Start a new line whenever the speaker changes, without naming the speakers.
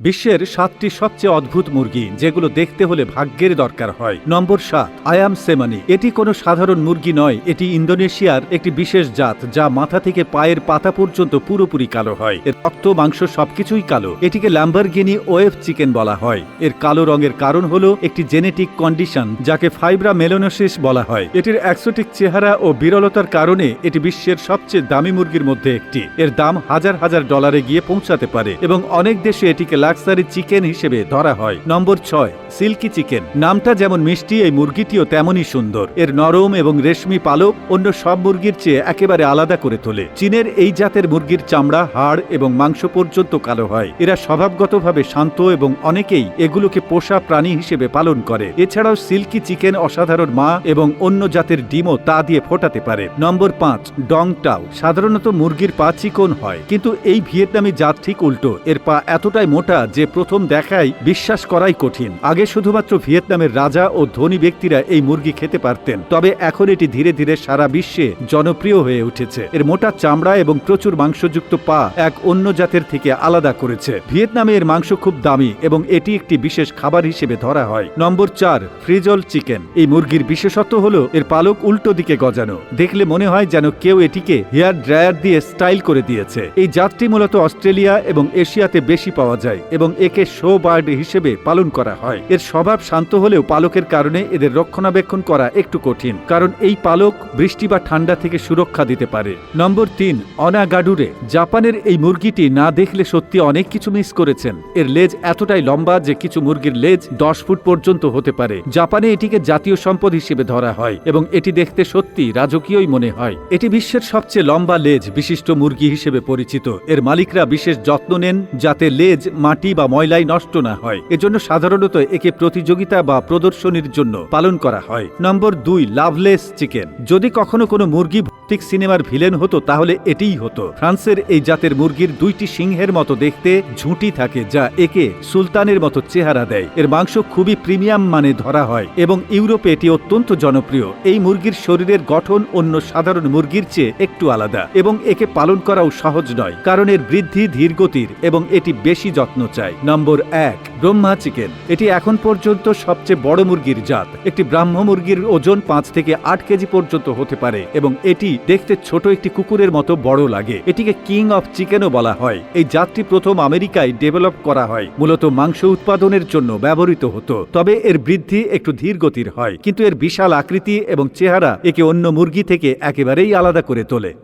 বিশ্বের সাতটি সবচেয়ে অদ্ভুত মুরগি, যেগুলো দেখতে হলে ভাগ্যের দরকার হয়। নম্বর সাত, আয়াম সেমানি। এটি কোনো সাধারণ মুরগি নয়, এটি ইন্দোনেশিয়ার একটি বিশেষ জাত, যা মাথা থেকে পায়ের পাতা পর্যন্ত পুরোপুরি কালো হয়। এর রক্ত, মাংস সবকিছুই কালো। এটিকে ল্যাম্বারগিনি ওয়েভ চিকেন বলা হয়। এর কালো রঙের কারণ হলো একটি জেনেটিক কন্ডিশন, যাকে ফাইব্রা মেলোনোসিস বলা হয়। এটির অ্যাক্সোটিক চেহারা ও বিরলতার কারণে এটি বিশ্বের সবচেয়ে দামি মুরগির মধ্যে একটি। এর দাম হাজার হাজার ডলারে গিয়ে পৌঁছাতে পারে এবং অনেক দেশে এটিকে লাক্সারি চিকেন হিসেবে ধরা হয়। নম্বর ছয়, সিল্কি চিকেন। নামটা যেমন মিষ্টি, এই মুরগিটিও তেমনই সুন্দর। এর নরম এবং রেশমি পালক অন্য সব মুরগির চেয়ে একেবারে আলাদা করে তোলে। চীনের এই জাতের মুরগির চামড়া, হাড় এবং মাংস পর্যন্ত কালো হয়। এরা স্বভাবগতভাবে শান্ত এবং অনেকেই এগুলোকে পোষা প্রাণী হিসেবে পালন করে। এছাড়াও সিল্কি চিকেন অসাধারণ মা এবং অন্য জাতের ডিমও তা দিয়ে ফোটাতে পারে। নম্বর পাঁচ ডং টাও সাধারণত মুরগির পা চিকন হয়, কিন্তু এই ভিয়েতনামি জাত ঠিক উল্টো। এর পা এতটাই মোটা যে প্রথম দেখাই বিশ্বাস করাই কঠিন। আগে শুধুমাত্র ভিয়েতনামের রাজা ও ধনী ব্যক্তিরা এই মুরগি খেতে পারতেন। তবে এখন এটি ধীরে ধীরে সারা বিশ্বে জনপ্রিয় হয়ে উঠেছে। এর মোটা চামড়া এবং প্রচুর মাংসযুক্ত পা এক অন্য জাতের থেকে আলাদা করেছে। ভিয়েতনামে এর মাংস খুব দামি এবং এটি একটি বিশেষ খাবার হিসেবে ধরা হয়। নম্বর চার, ফ্রিজল চিকেন। এই মুরগির বিশেষত্ব হলো এর পালক উল্টো দিকে গজানো। দেখলে মনে হয় যেন কেউ এটিকে হেয়ার ড্রায়ার দিয়ে স্টাইল করে দিয়েছে। এই জাতটি মূলত অস্ট্রেলিয়া এবং এশিয়াতে বেশি পাওয়া যায়। এবং একে শো বার্ড হিসেবে পালন করা হয়। এর স্বভাব শান্ত হলেও পালকের কারণে এদের রক্ষণাবেক্ষণ করা একটু কঠিন, কারণ এই পালক বৃষ্টি বা ঠান্ডা থেকে সুরক্ষা দিতে পারে। নম্বর তিন, অনাগাডুরে। জাপানের এই মুরগিটি না দেখলে সত্যি অনেক কিছু মিস করেছেন। এর লেজ এতটাই লম্বা যে কিছু মুরগির লেজ দশ ফুট পর্যন্ত হতে পারে। জাপানে এটিকে জাতীয় সম্পদ হিসেবে ধরা হয় এবং এটি দেখতে সত্যি রাজকীয়ই মনে হয়। এটি বিশ্বের সবচেয়ে লম্বা লেজ বিশিষ্ট মুরগি হিসেবে পরিচিত। এর মালিকরা বিশেষ যত্ন নেন যাতে লেজ মাটি বা ময়লাই নষ্ট না হয়। এজন্য সাধারণত একে প্রতিযোগিতা বা প্রদর্শনীর জন্য পালন করা হয়। নম্বর দুই, লাভলেস চিকেন। যদি কখনো কোনো মুরগি ভৌতিক সিনেমার ভিলেন হতো, তাহলে এটিই হতো। ফ্রান্সের এই জাতের মুরগির দুইটি সিংহের মতো দেখতে ঝুঁটি থাকে, যা একে সুলতানের মতো চেহারা দেয়। এর মাংস খুবই প্রিমিয়াম মানে ধরা হয়, এবং ইউরোপে এটি অত্যন্ত জনপ্রিয়। এই মুরগির শরীরের গঠন অন্য সাধারণ মুরগির চেয়ে একটু আলাদা, এবং একে পালন করাও সহজ নয়, কারণ এর বৃদ্ধি ধীরগতির, এবং এটি বেশি যত্ন চায়। নম্বর এক ব্রহ্মা চিকেন। এটি এখন পর্যন্ত সবচেয়ে বড় মুরগির জাত। একটি ব্রাহ্ম মুরগির ওজন পাঁচ থেকে আট কেজি পর্যন্ত হতে পারে এবং এটি দেখতে ছোট একটি কুকুরের মতো বড় লাগে। এটিকে কিং অফ চিকেনও বলা হয়। এই জাতটি প্রথম আমেরিকায় ডেভেলপ করা হয়। মূলত মাংস উৎপাদনের জন্য ব্যবহৃত হতো। তবে এর বৃদ্ধি একটু ধীর গতির হয়। কিন্তু এর বিশাল আকৃতি এবং চেহারা একে অন্য মুরগি থেকে একেবারেই আলাদা করে তোলে।